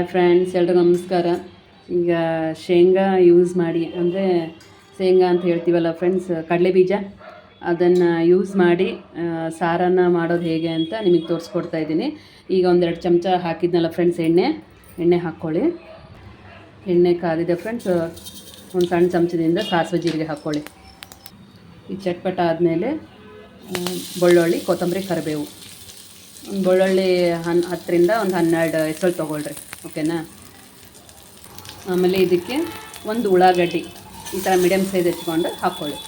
Hi friends ಎಲ್ರಿಗೂ ನಮಸ್ಕಾರ. ಈಗ ಶೇಂಗಾ ಯೂಸ್ ಮಾಡಿ, ಅಂದರೆ ಶೇಂಗಾ ಅಂತ ಹೇಳ್ತೀವಲ್ಲ ಫ್ರೆಂಡ್ಸ್ ಕಡಲೆ ಬೀಜ. ಅದನ್ನು ಯೂಸ್ ಮಾಡಿ ಸಾರನ್ನ ಸಾರನ್ನು ಮಾಡೋದು ಹೇಗೆ ಅಂತ ನಿಮಗೆ ತೋರಿಸ್ಕೊಡ್ತಾ ಇದ್ದೀನಿ. ಈಗ ಒಂದೆರಡು ಚಮಚ ಹಾಕಿದ್ನಲ್ಲ ಫ್ರೆಂಡ್ಸ್ ಎಣ್ಣೆ. ಎಣ್ಣೆ ಹಾಕ್ಕೊಳ್ಳಿ ಎಣ್ಣೆ ಕಾದಿದೆ ಫ್ರೆಂಡ್ಸ್ ಒಂದು ಸಣ್ಣ ಚಮಚದಿಂದ ಸಾಸಿವೆ ಜೀರಿಗೆ ಹಾಕ್ಕೊಳ್ಳಿ ಈ ಚಟ್ಪಟ ಆದಮೇಲೆ ಬೆಳ್ಳುಳ್ಳಿ, ಕೊತ್ತಂಬರಿ, ಕರಿಬೇವು. ಬೆಳ್ಳುಳ್ಳಿ ಹನ್ ಹತ್ತರಿಂದ ಒಂದು ಹನ್ನೆರಡು ಹೆಸರು ತೊಗೊಳ್ರಿ, ಓಕೆನಾ? ಆಮೇಲೆ ಇದಕ್ಕೆ ಒಂದು ಉಳ್ಳಾಗಡ್ಡಿ ಈ ಥರ ಮೀಡಿಯಮ್ ಸೈಜ್ ಹೆಚ್ಕೊಂಡು ಹಾಕ್ಕೊಳ್ಳಿ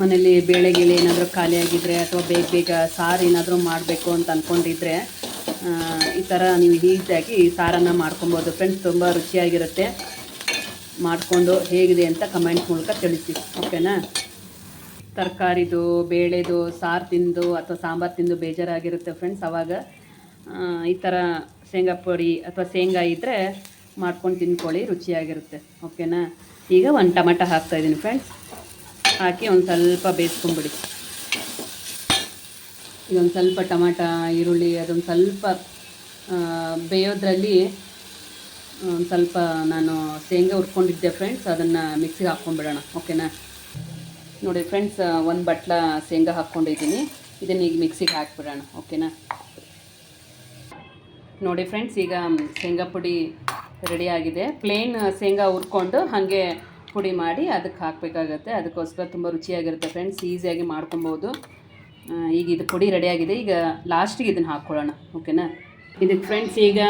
ಮನೇಲಿ ಬೇಳೆ ಗಿಳೆ ಏನಾದರೂ ಖಾಲಿ ಆಗಿದ್ದರೆ ಅಥವಾ ಬೇಗ ಬೇಗ ಸಾರು ಏನಾದರೂ ಮಾಡಬೇಕು ಅಂತ ಅಂದ್ಕೊಂಡಿದ್ರೆ ಈ ಥರ ನೀವು ಈಸಿಯಾಗಿ ಸಾರನ್ನು ಮಾಡ್ಕೊಬೋದು. ಫ್ರೆಂಡ್ಸ್ ತುಂಬ ರುಚಿಯಾಗಿರುತ್ತೆ. ಮಾಡಿಕೊಂಡು ಹೇಗಿದೆ ಅಂತ ಕಮೆಂಟ್ ಮೂಲಕ ತಿಳಿಸಿ, ಓಕೆನಾ? ತರಕಾರಿದು, ಬೇಳೆದು ಸಾರು ತಿಂದು ಅಥವಾ ಸಾಂಬಾರು ತಿಂದು ಬೇಜಾರಾಗಿರುತ್ತೆ ಫ್ರೆಂಡ್ಸ್ ಅವಾಗ. ಈ ಥರ ಶೇಂಗಾ ಪುಡಿ ಅಥವಾ ಶೇಂಗಾ ಇದ್ದರೆ ಮಾಡ್ಕೊಂಡು ತಿನ್ಕೊಳ್ಳಿ, ರುಚಿಯಾಗಿರುತ್ತೆ. ಓಕೆನಾ ಈಗ ಒಂದು ಟೊಮೆಟ ಹಾಕ್ತಾಯಿದ್ದೀನಿ ಫ್ರೆಂಡ್ಸ್ ಹಾಕಿ ಒಂದು ಸ್ವಲ್ಪ ಬೇಯಿಸ್ಕೊಂಬಿಡಿ ಈಗ ಒಂದು ಸ್ವಲ್ಪ ಟೊಮಾಟ, ಈರುಳ್ಳಿ ಅದೊಂದು ಸ್ವಲ್ಪ ಬೇಯೋದ್ರಲ್ಲಿ ಒಂದು ಸ್ವಲ್ಪ ನಾನು ಶೇಂಗಾ ಹುರ್ಕೊಂಡಿದ್ದೆ ಫ್ರೆಂಡ್ಸ್ ಅದನ್ನು ಮಿಕ್ಸಿಗೆ ಹಾಕ್ಕೊಂಬಿಡೋಣ ಓಕೆನಾ ನೋಡಿ ಫ್ರೆಂಡ್ಸ್ ಒಂದು ಬಟ್ಲ ಶೇಂಗಾ ಹಾಕ್ಕೊಂಡಿದ್ದೀನಿ. ಇದನ್ನು ಈಗ ಮಿಕ್ಸಿಗೆ ಹಾಕ್ಬಿಡೋಣ ಓಕೆನಾ ನೋಡಿ ಫ್ರೆಂಡ್ಸ್ ಈಗ ಶೇಂಗಾ ಪುಡಿ ರೆಡಿ ಆಗಿದೆ. ಪ್ಲೇನ್ ಶೇಂಗಾ ಹುರ್ಕೊಂಡು ಹಾಗೆ ಪುಡಿ ಮಾಡಿ ಅದಕ್ಕೆ ಹಾಕಬೇಕಾಗತ್ತೆ. ಅದಕ್ಕೋಸ್ಕರ ತುಂಬ ರುಚಿಯಾಗಿರುತ್ತೆ ಫ್ರೆಂಡ್ಸ್ ಈಸಿಯಾಗಿ ಮಾಡ್ಕೊಬೋದು. ಈಗ ಇದು ಪುಡಿ ರೆಡಿಯಾಗಿದೆ ಈಗ ಲಾಸ್ಟಿಗೆ ಇದನ್ನು ಹಾಕ್ಕೊಳ್ಳೋಣ ಓಕೆನಾ ಇದಕ್ಕೆ ಫ್ರೆಂಡ್ಸ್ ಈಗ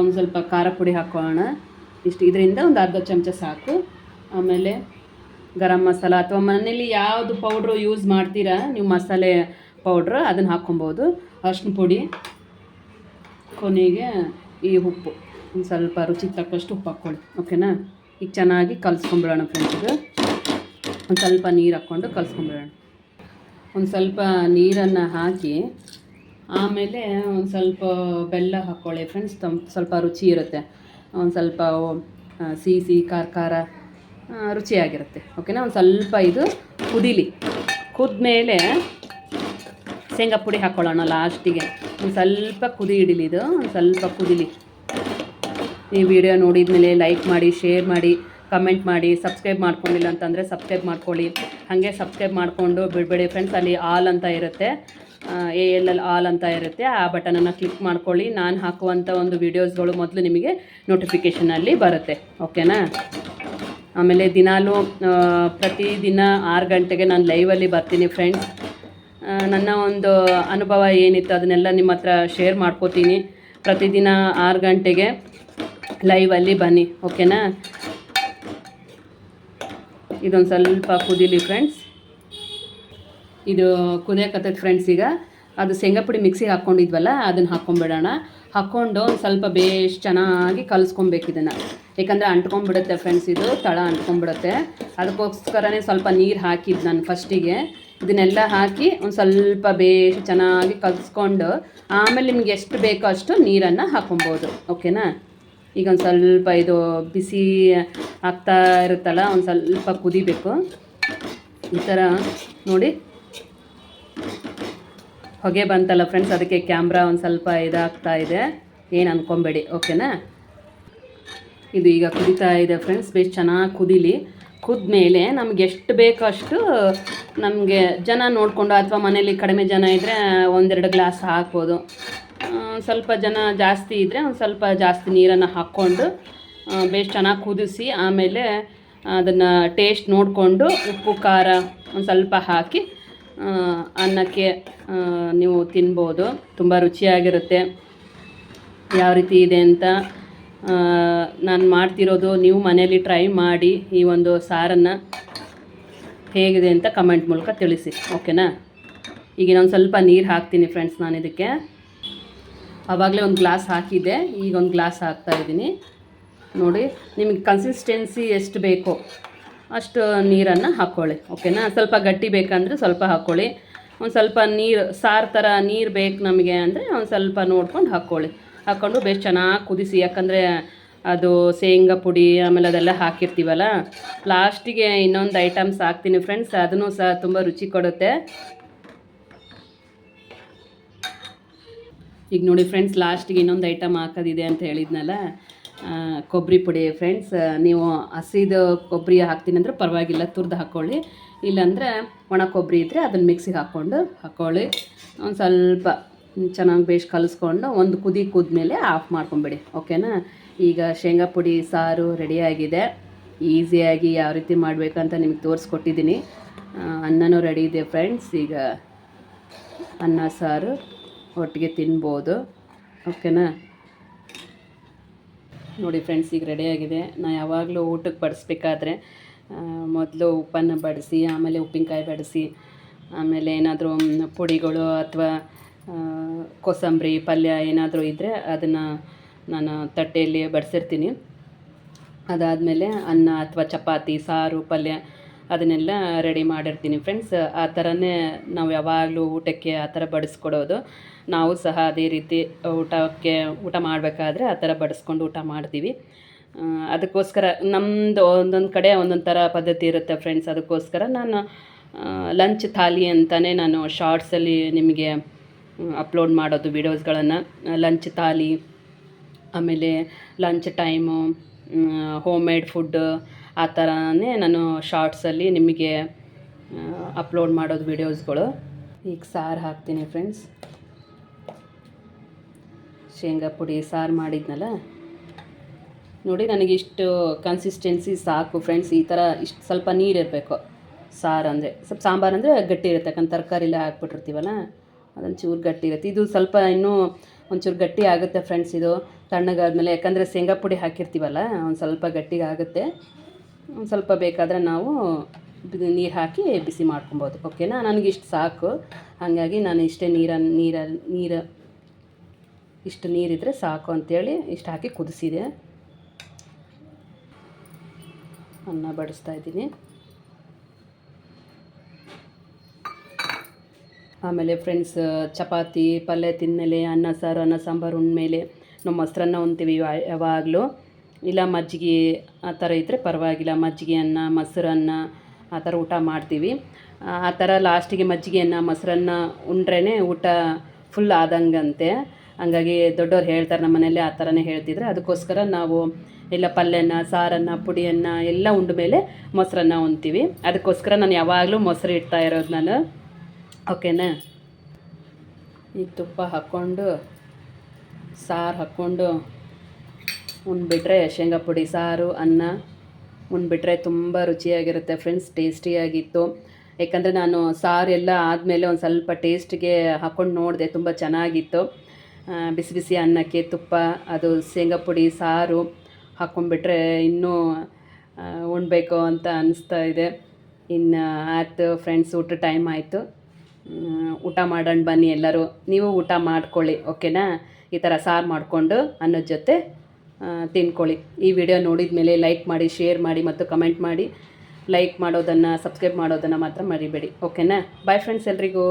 ಒಂದು ಸ್ವಲ್ಪ ಖಾರ ಪುಡಿ ಹಾಕ್ಕೊಳ್ಳೋಣ. ಇಷ್ಟು, ಇದರಿಂದ ಒಂದು ಅರ್ಧ ಚಮಚ ಸಾಕು. ಆಮೇಲೆ ಗರಂ ಮಸಾಲ ಅಥವಾ ಮನೇಲಿ ಯಾವುದು ಪೌಡ್ರು ಯೂಸ್ ಮಾಡ್ತೀರಾ, ನೀವು ಮಸಾಲೆ ಪೌಡ್ರ್ ಅದನ್ನು ಹಾಕ್ಕೊಬೋದು. ಅರ್ಶಿನ ಪುಡಿ, ಕೊನೆಗೆ ಈ ಉಪ್ಪು. ಒಂದು ಸ್ವಲ್ಪ ರುಚಿ ತಕ್ಕಷ್ಟು ಉಪ್ಪು ಹಾಕ್ಕೊಳ್ಳಿ ಓಕೆನಾ ಈಗ ಚೆನ್ನಾಗಿ ಕಲ್ಸ್ಕೊಂಬಿಡೋಣ ಫ್ರೆಂಡ್ಸ್ ಒಂದು ಸ್ವಲ್ಪ ನೀರು ಹಾಕ್ಕೊಂಡು ಕಲಿಸ್ಕೊಂಬಿಡೋಣ. ಒಂದು ಸ್ವಲ್ಪ ನೀರನ್ನು ಹಾಕಿ, ಆಮೇಲೆ ಒಂದು ಸ್ವಲ್ಪ ಬೆಲ್ಲ ಹಾಕ್ಕೊಳ್ಳಿ ಫ್ರೆಂಡ್ಸ್ ತಮ್ ಸ್ವಲ್ಪ ರುಚಿ ಇರುತ್ತೆ. ಒಂದು ಸ್ವಲ್ಪ ಸಿಹಿ ಸಿಹಿ, ಖಾರ ಖಾರ. ರುಚಿಯಾಗಿರುತ್ತೆ. ಓಕೆನಾ ಒಂದು ಸ್ವಲ್ಪ ಇದು ಕುದೀಲಿ ಕುದ್ಮೇಲೆ ಶೇಂಗಾ ಪುಡಿ ಹಾಕ್ಕೊಳ್ಳೋಣ ಲಾಸ್ಟಿಗೆ. ಒಂದು ಸ್ವಲ್ಪ ಕುದಿ ಇಡೀಲಿ ಇದು, ಒಂದು ಸ್ವಲ್ಪ ಕುದಿಲಿ ಈ ವಿಡಿಯೋ ನೋಡಿದ್ಮೇಲೆ ಲೈಕ್ ಮಾಡಿ ಶೇರ್ ಮಾಡಿ ಕಮೆಂಟ್ ಮಾಡಿ ಸಬ್ಸ್ಕ್ರೈಬ್ ಮಾಡ್ಕೊಂಡಿಲ್ಲ ಅಂತಂದರೆ ಸಬ್ಸ್ಕ್ರೈಬ್ ಮಾಡ್ಕೊಳ್ಳಿ. ಹಾಗೆ ಸಬ್ಸ್ಕ್ರೈಬ್ ಮಾಡಿಕೊಂಡು ಬಿಡಬೇಡಿ ಫ್ರೆಂಡ್ಸ್ ಅಲ್ಲಿ ಆಲ್ ಅಂತ ಇರುತ್ತೆ. ಎ ಎಲ್ ಎಲ್ ಆಲ್ ಅಂತ ಇರುತ್ತೆ. ಆ ಬಟನನ್ನು ಕ್ಲಿಕ್ ಮಾಡ್ಕೊಳ್ಳಿ. ನಾನು ಹಾಕುವಂಥ ಒಂದು ವೀಡಿಯೋಸ್ಗಳು ಮೊದಲು ನಿಮಗೆ ನೋಟಿಫಿಕೇಷನಲ್ಲಿ ಬರುತ್ತೆ. ಓಕೆನಾ ಆಮೇಲೆ ದಿನಾಲೂ ಪ್ರತಿದಿನ ಆರು ಗಂಟೆಗೆ ನಾನು ಲೈವಲ್ಲಿ ಬರ್ತೀನಿ ಫ್ರೆಂಡ್ಸ್ ನನ್ನ ಒಂದು ಅನುಭವ ಏನಿತ್ತು ಅದನ್ನೆಲ್ಲ ನಿಮ್ಮ ಹತ್ರ ಶೇರ್ ಮಾಡ್ಕೋತೀನಿ. ಪ್ರತಿದಿನ ಆರು ಗಂಟೆಗೆ ಲೈವಲ್ಲಿ ಬನ್ನಿ ಓಕೆನಾ ಇದೊಂದು ಸ್ವಲ್ಪ ಕುದೀಲಿ ಫ್ರೆಂಡ್ಸ್ ಇದು ಕುದಿಯಕತ್ತೈತೆ ಫ್ರೆಂಡ್ಸ್ ಈಗ. ಅದು ಶೇಂಗಾ ಪುಡಿ ಮಿಕ್ಸಿಗೆ ಹಾಕ್ಕೊಂಡಿದ್ವಲ್ಲ, ಅದನ್ನು ಹಾಕ್ಕೊಂಬಿಡೋಣ. ಹಾಕ್ಕೊಂಡು ಒಂದು ಸ್ವಲ್ಪ ಬೇಸ್ ಚೆನ್ನಾಗಿ ಕಲಿಸ್ಕೊಬೇಕು ಇದನ್ನು. ಯಾಕಂದರೆ ಅಂಟ್ಕೊಂಡ್ಬಿಡುತ್ತೆ ಫ್ರೆಂಡ್ಸ್ ಇದು, ತಳ ಅಂಟ್ಕೊಂಡ್ಬಿಡುತ್ತೆ. ಅದಕ್ಕೋಸ್ಕರನೇ ಸ್ವಲ್ಪ ನೀರು ಹಾಕಿದ್ದು ನಾನು ಫಸ್ಟಿಗೆ ಇದನ್ನೆಲ್ಲ ಹಾಕಿ ಒಂದು ಸ್ವಲ್ಪ ಬೇಸ್ ಚೆನ್ನಾಗಿ ಕಲಿಸ್ಕೊಂಡು ಆಮೇಲೆ ನಿಮ್ಗೆ ಎಷ್ಟು ಬೇಕೋ ಅಷ್ಟು ನೀರನ್ನು ಹಾಕೊಬೋದು. ಓಕೆನಾ? ಈಗ ಒಂದು ಸ್ವಲ್ಪ ಇದು ಬಿಸಿ ಆಗ್ತಾ ಇರುತ್ತಲ್ಲ, ಒಂದು ಸ್ವಲ್ಪ ಕುದಿಬೇಕು. ಈ ಥರ ನೋಡಿ. ಹೊಗೆ ಬಂತಲ್ಲ ಫ್ರೆಂಡ್ಸ್ ಅದಕ್ಕೆ ಕ್ಯಾಮ್ರಾ ಒಂದು ಸ್ವಲ್ಪ ಇದಾಗ್ತಾ ಇದೆ. ಏನು ಅಂದ್ಕೊಬೇಡಿ ಓಕೆನಾ ಇದು ಈಗ ಕುದಿತಾ ಇದೆ ಫ್ರೆಂಡ್ಸ್ ಬೇಸ್ ಚೆನ್ನಾಗಿ ಕುದಿಲಿ. ಕುದ್ಮೇಲೆ ನಮ್ಗೆ ಎಷ್ಟು ಬೇಕೋ ಅಷ್ಟು ನಮಗೆ ಜನ ನೋಡಿಕೊಂಡು ಅಥವಾ ಮನೇಲಿ ಕಡಿಮೆ ಜನ ಇದ್ದರೆ ಒಂದೆರಡು ಗ್ಲಾಸ್ ಹಾಕ್ಬೋದು. ಸ್ವಲ್ಪ ಜನ ಜಾಸ್ತಿ ಇದ್ದರೆ ಒಂದು ಸ್ವಲ್ಪ ಜಾಸ್ತಿ ನೀರನ್ನು ಹಾಕ್ಕೊಂಡು ಬೇಸ್ ಚೆನ್ನಾಗಿ ಕುದಿಸಿ, ಆಮೇಲೆ ಅದನ್ನು ಟೇಸ್ಟ್ ನೋಡಿಕೊಂಡು ಉಪ್ಪು, ಖಾರ ಒಂದು ಸ್ವಲ್ಪ ಹಾಕಿ ಅನ್ನಕ್ಕೆ ನೀವು ತಿನ್ಬೋದು. ತುಂಬ ರುಚಿಯಾಗಿರುತ್ತೆ. ಯಾವ ರೀತಿ ಇದೆ ಅಂತ ನಾನು ಮಾಡ್ತಿರೋದು ನೀವು ಮನೇಲಿ ಟ್ರೈ ಮಾಡಿ ಈ ಒಂದು ಸಾರನ್ನು. ಹೇಗಿದೆ ಅಂತ ಕಮೆಂಟ್ ಮೂಲಕ ತಿಳಿಸಿ. ಓಕೆನಾ? ಈಗ ಇನ್ನೊಂದು ಸ್ವಲ್ಪ ನೀರು ಹಾಕ್ತೀನಿ ಫ್ರೆಂಡ್ಸ್ ನಾನು ಇದಕ್ಕೆ. ಆವಾಗಲೇ ಒಂದು ಗ್ಲಾಸ್ ಹಾಕಿದ್ದೆ, ಈಗ ಒಂದು ಗ್ಲಾಸ್ ಹಾಕ್ತಾ ಇದ್ದೀನಿ. ನೋಡಿ, ನಿಮಗೆ ಕನ್ಸಿಸ್ಟೆನ್ಸಿ ಎಷ್ಟು ಬೇಕೋ. ಅಷ್ಟು ನೀರನ್ನು ಹಾಕ್ಕೊಳ್ಳಿ ಓಕೆನಾ? ಸ್ವಲ್ಪ ಗಟ್ಟಿ ಬೇಕಂದರೆ ಸ್ವಲ್ಪ ಹಾಕ್ಕೊಳ್ಳಿ ಒಂದು ಸ್ವಲ್ಪ ನೀರು, ಸಾರು ಥರ ನೀರು ಬೇಕು ನಮಗೆ ಅಂದರೆ ಒಂದು ಸ್ವಲ್ಪ ನೋಡ್ಕೊಂಡು ಹಾಕ್ಕೊಳ್ಳಿ ಹಾಕ್ಕೊಂಡು ಬೇಸ್ ಚೆನ್ನಾಗಿ ಕುದಿಸಿ, ಯಾಕಂದರೆ ಅದು ಶೇಂಗಾ ಪುಡಿ, ಆಮೇಲೆ ಅದೆಲ್ಲ ಹಾಕಿರ್ತೀವಲ್ಲ, ಲಾಸ್ಟಿಗೆ ಇನ್ನೊಂದು ಐಟಮ್ಸ್ ಹಾಕ್ತೀನಿ ಫ್ರೆಂಡ್ಸ್, ಅದನ್ನು ಸಹ ತುಂಬ ರುಚಿ ಕೊಡುತ್ತೆ. ಈಗ ನೋಡಿ ಫ್ರೆಂಡ್ಸ್, ಲಾಸ್ಟಿಗೆ ಇನ್ನೊಂದು ಐಟಮ್ ಹಾಕೋದಿದೆ ಅಂತ ಹೇಳಿದ್ನಲ್ಲ ಕೊಬ್ಬರಿ ಪುಡಿ ಫ್ರೆಂಡ್ಸ್ ನೀವು ಹಸಿದು ಕೊಬ್ಬರಿ ಹಾಕ್ತೀನಿ ಅಂದರೆ ಪರವಾಗಿಲ್ಲ, ತುರ್ದು ಹಾಕ್ಕೊಳ್ಳಿ ಇಲ್ಲಾಂದರೆ ಒಣ ಕೊಬ್ಬರಿ ಇದ್ದರೆ ಅದನ್ನು ಮಿಕ್ಸಿಗೆ ಹಾಕ್ಕೊಂಡು ಹಾಕ್ಕೊಳ್ಳಿ ಒಂದು ಸ್ವಲ್ಪ ಚೆನ್ನಾಗಿ ಬೇಸ್ ಕಲಿಸ್ಕೊಂಡು ಒಂದು ಕುದಿ ಕುದ್ಮೇಲೆ ಆಫ್ ಮಾಡ್ಕೊಂಬಿಡಿ ಓಕೆನಾ ಈಗ ಶೇಂಗಾ ಪುಡಿ, ಸಾರು ರೆಡಿಯಾಗಿದೆ ಈಸಿಯಾಗಿ ಯಾವ ರೀತಿ ಮಾಡಬೇಕಂತ ನಿಮಗೆ ತೋರಿಸ್ಕೊಟ್ಟಿದ್ದೀನಿ ಅನ್ನನೂ ರೆಡಿ ಇದೆ ಫ್ರೆಂಡ್ಸ್ ಈಗ ಅನ್ನ, ಸಾರು ಒಟ್ಟಿಗೆ ತಿನ್ಬೋದು ಓಕೆನಾ ನೋಡಿ ಫ್ರೆಂಡ್ಸ್ ಈಗ ರೆಡಿಯಾಗಿದೆ ನಾ ಯಾವಾಗಲೂ ಊಟಕ್ಕೆ ಬಡಿಸ್ಬೇಕಾದ್ರೆ ಮೊದಲು ಉಪ್ಪನ್ನು ಬಡಿಸಿ, ಆಮೇಲೆ ಉಪ್ಪಿನಕಾಯಿ ಬಡಿಸಿ, ಆಮೇಲೆ ಏನಾದರೂ ಪುಡಿಗಳು ಅಥವಾ ಕೋಸಂಬರಿ, ಪಲ್ಯ ಏನಾದರೂ ಇದ್ದರೆ ಅದನ್ನು ನಾನು ತಟ್ಟೆಯಲ್ಲಿ ಬಡಿಸಿರ್ತೀನಿ. ಅದಾದಮೇಲೆ ಅನ್ನ ಅಥವಾ ಚಪಾತಿ, ಸಾರು, ಪಲ್ಯ ಅದನ್ನೆಲ್ಲ ರೆಡಿ ಮಾಡಿರ್ತೀನಿ ಫ್ರೆಂಡ್ಸ್ ಆ ಥರನೇ ನಾವು ಯಾವಾಗಲೂ ಊಟಕ್ಕೆ ಆ ಥರ ಬಡಿಸ್ಕೊಡೋದು. ನಾವು ಸಹ ಅದೇ ರೀತಿ ಊಟಕ್ಕೆ ಊಟ ಮಾಡಬೇಕಾದ್ರೆ ಆ ಥರ ಬಡಿಸ್ಕೊಂಡು ಊಟ ಮಾಡ್ತೀವಿ. ಅದಕ್ಕೋಸ್ಕರ ನಮ್ಮದು ಒಂದೊಂದು ಕಡೆ ಒಂದೊಂದು ಥರ ಪದ್ಧತಿ ಇರುತ್ತೆ ಫ್ರೆಂಡ್ಸ್ ಅದಕ್ಕೋಸ್ಕರ ನಾನು ಲಂಚ್ ಥಾಲಿ ಅಂತಲೇ ನಾನು ಶಾರ್ಟ್ಸಲ್ಲಿ ನಿಮಗೆ ಅಪ್ಲೋಡ್ ಮಾಡೋದು ವೀಡಿಯೋಸ್ಗಳನ್ನು ಲಂಚ್ ಥಾಲಿ, ಆಮೇಲೆ lunch time home made food ಆ ಥರನೇ ನಾನು ಶಾರ್ಟ್ಸಲ್ಲಿ ನಿಮಗೆ ಅಪ್ಲೋಡ್ ಮಾಡೋದು ವೀಡಿಯೋಸ್ಗಳು ಈಗ ಸಾರು ಹಾಕ್ತೀನಿ ಫ್ರೆಂಡ್ಸ್ ಶೇಂಗಾ ಪುಡಿ, ಸಾರು ಮಾಡಿದ್ನಲ್ಲ? ನೋಡಿ ನನಗೆ ಇಷ್ಟು ಕನ್ಸಿಸ್ಟೆನ್ಸಿ ಸಾಕು ಫ್ರೆಂಡ್ಸ್ ಈ ಥರ ಇಷ್ಟು ಸ್ವಲ್ಪ ನೀರಿರಬೇಕು ಸಾರು ಅಂದರೆ, ಸ್ವಲ್ಪ ಸಾಂಬಾರು ಅಂದರೆ ಗಟ್ಟಿ ಇರುತ್ತೆ, ಯಾಕಂದ್ರೆ ತರಕಾರಿ ಎಲ್ಲ ಹಾಕ್ಬಿಟ್ಟಿರ್ತೀವಲ್ಲ, ಅದೊಂದು ಚೂರು ಗಟ್ಟಿ ಇರುತ್ತೆ. ಇದು ಸ್ವಲ್ಪ ಇನ್ನೂ ಒಂಚೂರು ಗಟ್ಟಿ ಆಗುತ್ತೆ ಫ್ರೆಂಡ್ಸ್ ಇದು ತಣ್ಣಗಾದ್ಮೇಲೆ, ಯಾಕಂದರೆ ಶೇಂಗಾ ಪುಡಿ ಹಾಕಿರ್ತೀವಲ್ಲ, ಒಂದು ಸ್ವಲ್ಪ ಗಟ್ಟಿಗೆ ಆಗುತ್ತೆ. ಒಂದು ಸ್ವಲ್ಪ ಬೇಕಾದರೆ ನಾವು ನೀರು ಹಾಕಿ ಬಿಸಿ ಮಾಡ್ಕೊಬೋದು. ಓಕೆನಾ ನನಗೆ ಇಷ್ಟು ಸಾಕು. ಹಾಗಾಗಿ ನಾನು ಇಷ್ಟೇ ನೀರನ್ನು ನೀರ ನೀರು ಇಷ್ಟು ನೀರಿದ್ರೆ ಸಾಕು ಅಂತೇಳಿ ಇಷ್ಟು ಹಾಕಿ ಕುದಿಸಿದೆ. ಅನ್ನ ಬಡಿಸ್ತಾ ಇದ್ದೀನಿ. ಆಮೇಲೆ ಫ್ರೆಂಡ್ಸ್ ಚಪಾತಿ, ಪಲ್ಯ ತಿಂದಮೇಲೆ ಅನ್ನ ಸಾರು, ಅನ್ನ ಸಾಂಬಾರು ಉಂಡ್ಮೇಲೆ ನಾವು ಮೊಸರನ್ನ ಉಣ್ತೀವಿ ಯಾವಾಗಲೂ. ಇಲ್ಲ ಮಜ್ಜಿಗೆ ಆ ಥರ ಇದ್ದರೆ ಪರವಾಗಿಲ್ಲ. ಮಜ್ಜಿಗೆ ಅನ್ನ ಮೊಸರನ್ನ ಆ ಥರ ಊಟ ಮಾಡ್ತೀವಿ. ಆ ಆ ಥರ ಲಾಸ್ಟಿಗೆ ಮಜ್ಜಿಗೆ ಅನ್ನ, ಮೊಸರನ್ನ ಉಂಡ್ರೇ ಊಟ ಫುಲ್ ಆದಂಗಂತೆ. ಹಂಗಾಗಿ ದೊಡ್ಡವ್ರು ಹೇಳ್ತಾರೆ ನಮ್ಮ ಮನೇಲಿ ಆ ಥರನೇ ಹೇಳ್ತಿದ್ರೆ. ಅದಕ್ಕೋಸ್ಕರ ನಾವು ಇಲ್ಲ ಪಲ್ಯನ ಸಾರನ್ನು, ಪುಡಿಯನ್ನು ಎಲ್ಲ ಉಂಡ ಮೇಲೆ ಮೊಸರನ್ನ ಉಣ್ತೀವಿ. ಅದಕ್ಕೋಸ್ಕರ ನಾನು ಯಾವಾಗಲೂ ಮೊಸರು ಇಡ್ತಾ ಇರೋದು ನಾನು. ಓಕೆನಾ? ಈಗ ತುಪ್ಪ ಹಾಕ್ಕೊಂಡು, ಸಾರು ಹಾಕ್ಕೊಂಡು ಉಣ್ಬಿಟ್ರೆ ಶೇಂಗಾ ಪುಡಿ, ಸಾರು, ಅನ್ನ ಉಣ್ಬಿಟ್ರೆ ತುಂಬ ರುಚಿಯಾಗಿರುತ್ತೆ ಫ್ರೆಂಡ್ಸ್, ಟೇಸ್ಟಿಯಾಗಿತ್ತು. ಯಾಕಂದರೆ ನಾನು ಸಾರು ಎಲ್ಲ ಆದಮೇಲೆ ಒಂದು ಸ್ವಲ್ಪ ಟೇಸ್ಟಿಗೆ ಹಾಕ್ಕೊಂಡು ನೋಡಿದೆ, ತುಂಬ ಚೆನ್ನಾಗಿತ್ತು. ಬಿಸಿ ಬಿಸಿ ಅನ್ನಕ್ಕೆ ತುಪ್ಪ, ಅದು ಶೇಂಗಾ ಪುಡಿ, ಸಾರು ಹಾಕ್ಕೊಂಡ್ಬಿಟ್ರೆ ಇನ್ನೂ ಉಣ್ಬೇಕು ಅಂತ ಅನಿಸ್ತಾ ಇದೆ. ಇನ್ನು ಆಯ್ತು ಫ್ರೆಂಡ್ಸ್ ಊಟ ಟೈಮ್ ಆಯಿತು. ಊಟ ಮಾಡೋಣ ಬನ್ನಿ ಎಲ್ಲರೂ. ನೀವು ಊಟ ಮಾಡ್ಕೊಳ್ಳಿ ಓಕೆನಾ ಈ ಥರ ಸಾರು ಮಾಡಿಕೊಂಡು ಅನ್ನದ ಜೊತೆ ತಿನ್ಕೊಳ್ಳಿ. ಈ ವಿಡಿಯೋ ನೋಡಿದ ಮೇಲೆ ಲೈಕ್ ಮಾಡಿ ಶೇರ್ ಮಾಡಿ ಮತ್ತು ಕಮೆಂಟ್ ಮಾಡಿ. ಲೈಕ್ ಮಾಡೋದನ್ನು ಸಬ್ಸ್ಕ್ರೈಬ್ ಮಾಡೋದನ್ನು ಮಾತ್ರ ಮರಿಬೇಡಿ ಓಕೆನಾ ಬಾಯ್ ಫ್ರೆಂಡ್ಸ್ ಎಲ್ರಿಗೂ.